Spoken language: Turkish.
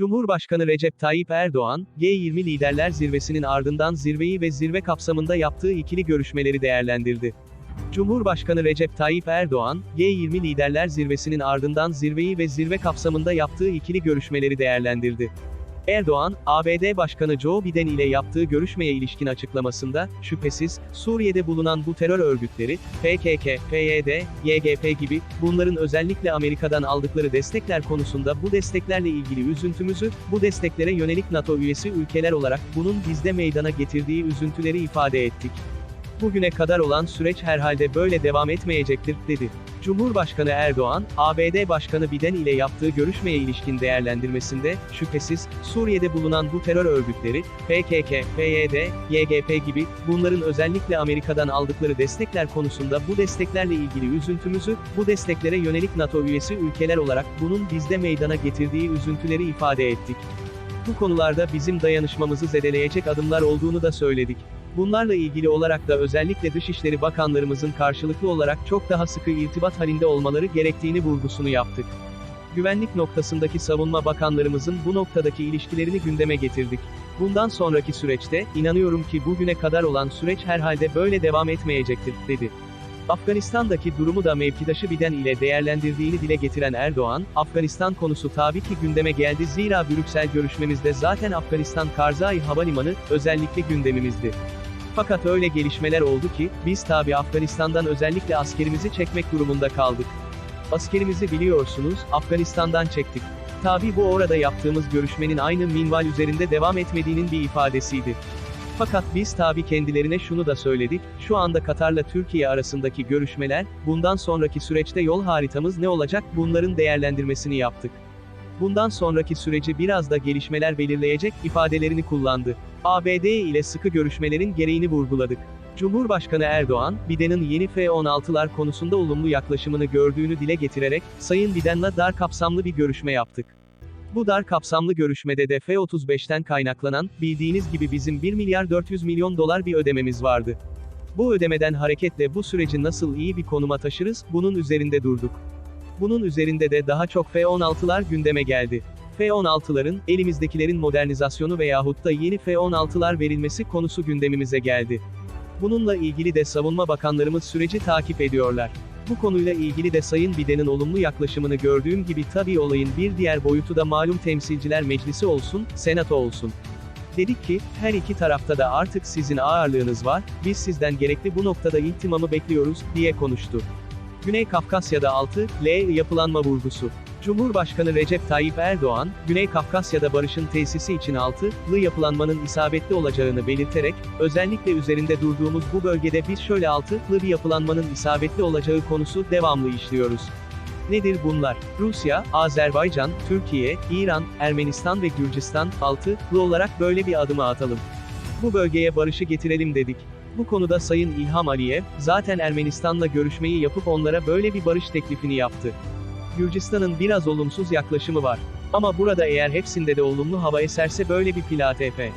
Cumhurbaşkanı Recep Tayyip Erdoğan, G20 Liderler Zirvesi'nin ardından zirveyi ve zirve kapsamında yaptığı ikili görüşmeleri değerlendirdi. Cumhurbaşkanı Recep Tayyip Erdoğan, G20 Liderler Zirvesi'nin ardından zirveyi ve zirve kapsamında yaptığı ikili görüşmeleri değerlendirdi. Erdoğan, ABD Başkanı Joe Biden ile yaptığı görüşmeye ilişkin açıklamasında, şüphesiz, Suriye'de bulunan bu terör örgütleri, PKK, PYD, YGP gibi, bunların özellikle Amerika'dan aldıkları destekler konusunda bu desteklerle ilgili üzüntümüzü, bu desteklere yönelik NATO üyesi ülkeler olarak bunun bizde meydana getirdiği üzüntüleri ifade ettik. Bugüne kadar olan süreç herhalde böyle devam etmeyecektir, dedi. Cumhurbaşkanı Erdoğan, ABD Başkanı Biden ile yaptığı görüşmeye ilişkin değerlendirmesinde, şüphesiz, Suriye'de bulunan bu terör örgütleri, PKK, PYD, YGP gibi, bunların özellikle Amerika'dan aldıkları destekler konusunda bu desteklerle ilgili üzüntümüzü, bu desteklere yönelik NATO üyesi ülkeler olarak bunun bizde meydana getirdiği üzüntüleri ifade ettik. Bu konularda bizim dayanışmamızı zedeleyecek adımlar olduğunu da söyledik. Bunlarla ilgili olarak da özellikle Dışişleri Bakanlarımızın karşılıklı olarak çok daha sıkı irtibat halinde olmaları gerektiğini vurgusunu yaptık. Güvenlik noktasındaki savunma bakanlarımızın bu noktadaki ilişkilerini gündeme getirdik. Bundan sonraki süreçte, inanıyorum ki bugüne kadar olan süreç herhalde böyle devam etmeyecektir, dedi. Afganistan'daki durumu da mevkidaşı Biden ile değerlendirdiğini dile getiren Erdoğan, Afganistan konusu tabii ki gündeme geldi zira Brüksel görüşmemizde zaten Afganistan Karzai Havalimanı, özellikle gündemimizdi. Fakat öyle gelişmeler oldu ki, biz tabi Afganistan'dan özellikle askerimizi çekmek durumunda kaldık. Askerimizi biliyorsunuz, Afganistan'dan çektik. Tabi bu orada yaptığımız görüşmenin aynı minval üzerinde devam etmediğinin bir ifadesiydi. Fakat biz tabi kendilerine şunu da söyledik, şu anda Katar'la Türkiye arasındaki görüşmeler, bundan sonraki süreçte yol haritamız ne olacak, bunların değerlendirmesini yaptık. Bundan sonraki süreci biraz da gelişmeler belirleyecek ifadelerini kullandı. ABD ile sıkı görüşmelerin gereğini vurguladık. Cumhurbaşkanı Erdoğan, Biden'in yeni F-16'lar konusunda olumlu yaklaşımını gördüğünü dile getirerek, Sayın Biden'la dar kapsamlı bir görüşme yaptık. Bu dar kapsamlı görüşmede de F-35'ten kaynaklanan, bildiğiniz gibi bizim 1 milyar 400 milyon dolar bir ödememiz vardı. Bu ödemeden hareketle bu süreci nasıl iyi bir konuma taşırız, bunun üzerinde durduk. Bunun üzerinde de daha çok F-16'lar gündeme geldi. F-16'ların, elimizdekilerin modernizasyonu veyahut da yeni F-16'lar verilmesi konusu gündemimize geldi. Bununla ilgili de savunma bakanlarımız süreci takip ediyorlar. Bu konuyla ilgili de Sayın Biden'in olumlu yaklaşımını gördüğüm gibi tabii olayın bir diğer boyutu da malum temsilciler meclisi olsun, senato olsun. Dedik ki, her iki tarafta da artık sizin ağırlığınız var, biz sizden gerekli bu noktada ihtimamı bekliyoruz, diye konuştu. Güney Kafkasya'da 6, L yapılanma vurgusu. Cumhurbaşkanı Recep Tayyip Erdoğan, Güney Kafkasya'da barışın tesisi için 6'lı yapılanmanın isabetli olacağını belirterek, özellikle üzerinde durduğumuz bu bölgede biz şöyle 6'lı bir yapılanmanın isabetli olacağı konusu devamlı işliyoruz. Nedir bunlar? Rusya, Azerbaycan, Türkiye, İran, Ermenistan ve Gürcistan, 6'lı olarak böyle bir adımı atalım. Bu bölgeye barışı getirelim dedik. Bu konuda Sayın İlham Aliyev, zaten Ermenistan'la görüşmeyi yapıp onlara böyle bir barış teklifini yaptı. Gürcistan'ın biraz olumsuz yaklaşımı var. Ama burada eğer hepsinde de olumlu hava eserse böyle bir platefe.